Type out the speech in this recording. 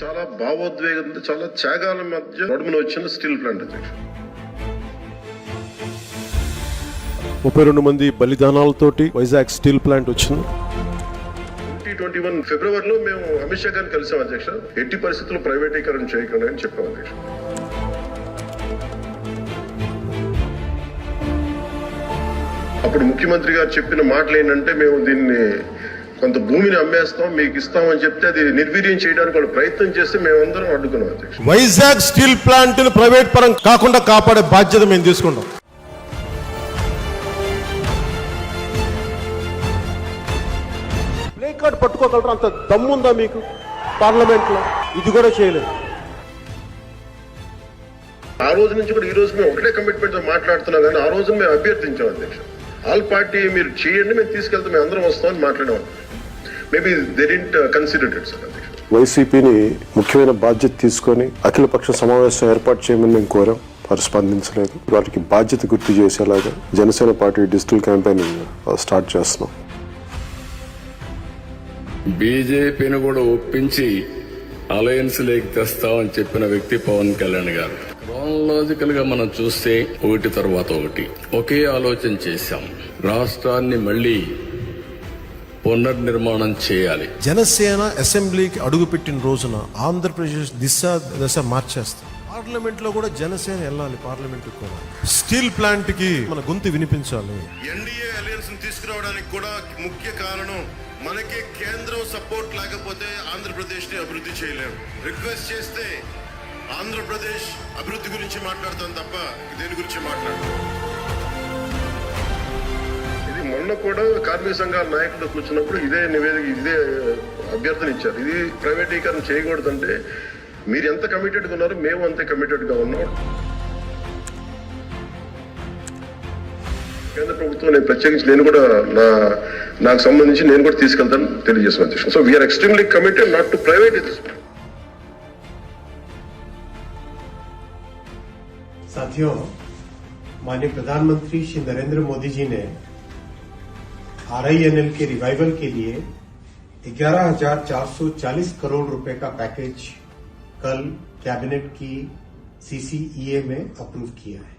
చాలా భావోద్వేగంతో చాలా త్యాగాల మధ్య నడుమున వచ్చిన స్టీల్ ప్లాంట్ అధ్యక్ష ముప్పై రెండు మంది బలిదానాలతోటి వైజాగ్ స్టీల్ ప్లాంట్ వచ్చింది. ట్వంటీ ట్వంటీ వన్ ఫిబ్రవరిలో మేము అమిత్ షా గారిని కలిసాం అధ్యక్ష. ఎట్టి పరిస్థితుల్లో ప్రైవేటీకరణ చేయకుండా అని చెప్పాం అధ్యక్ష. అప్పుడు ముఖ్యమంత్రి గారు చెప్పిన మాటలు ఏంటంటే మేము దీన్ని కొంత భూమిని అమ్మేస్తాం మీకు ఇస్తామని చెప్తే అది నిర్వీర్యం చేయడానికి వాళ్ళు ప్రయత్నం చేస్తే మేమందరం అడ్డుకున్నాం అధ్యక్ష వైజాగ్ స్టీల్ ప్లాంట్ ప్రైవేట్ పరం కాకుండా కాపాడే బాధ్యత మేము తీసుకుంటాం ప్లే కార్డ్ పట్టుకోగలరా? అంత దమ్ముందా మీకు? పార్లమెంట్లో ఇది కూడా చేయలేదు. ఆ రోజు నుంచి కూడా ఈ రోజు మేము ఒకటే కమిట్మెంట్తో మాట్లాడుతున్నాం కానీ ఆ రోజు మేము అభ్యర్థించాం అధ్యక్ష ఆల్ పార్టీ మీరు చేయండి మేము తీసుకెళ్తాం మేము అందరం వస్తామని మాట్లాడాం maybe they didn't consider it sir అధ్యక్ష వైసీపీని ముఖ్యమైన బాధ్యత తీసుకొని అఖిలపక్ష సమావేశం ఏర్పాటు చేయమని మేము కోరాం. వారు స్పందించలేదు. వారికి బాధ్యత గుర్తు చేసేలాగా Janasena party digital campaign start చేస్తున్నాం. బీజేపీని కూడా ఒప్పించి అలయన్స్ లేకి తెస్తామని చెప్పిన వ్యక్తి పవన్ కళ్యాణ్ గారు. క్రానలాజికల్గా మనం చూస్తే ఒకటి తర్వాత ఒకటి. ఒకే ఆలోచన చేశాం. రాష్ట్రాన్ని మళ్ళీ పునర్నిర్మాణం చేయాలి. జనసేన అసెంబ్లీకి అడుగుపెట్టిన రోజున ఆంధ్రప్రదేశ్ దిశ దశ మార్చేస్తాం. పార్లమెంట్లో కూడా జనసేన వెళ్ళాలి పార్లమెంట్ కూడా. స్టీల్ ప్లాంట్కి మన గొంతు వినిపించాలి. ఎన్డీఏ అలయన్స్ తీసుకురావడానికి కూడా ముఖ్య కారణం మనకి కేంద్రం సపోర్ట్ లేకపోతే ఆంధ్రప్రదేశ్ని అభివృద్ధి చేయలేము రిక్వెస్ట్ చేస్తే ఆంధ్రప్రదేశ్ అభివృద్ధి గురించి మాట్లాడతాం తప్ప దేని గురించి మాట్లాడతాం? మొన్న కూడా కార్మిక సంఘాల నాయకులు కూర్చున్నప్పుడు ఇదే నివేదిక ఇదే అభ్యర్థన ఇచ్చారు ఇది ప్రైవేటీకరణ చేయకూడదంటే మీరు ఎంత కమిటెడ్గా ఉన్నారో మేము అంతే కమిటెడ్గా ఉన్నాం కేంద్ర ప్రభుత్వం నేను ప్రత్యేకించి నేను కూడా నా నాకు సంబంధించి నేను కూడా తీసుకెళ్తాను తెలియజేస్తున్నాను అధ్యక్షుడు so we are extremely committed not to private this साथियों माननीय प्रधानमंत्री श्री नरेंद्र मोदी जी ने आरआईएनएल के रिवाइवल के लिए 11,440 करोड़ रुपए का पैकेज कल कैबिनेट की सीसीईए में अप्रूव किया है।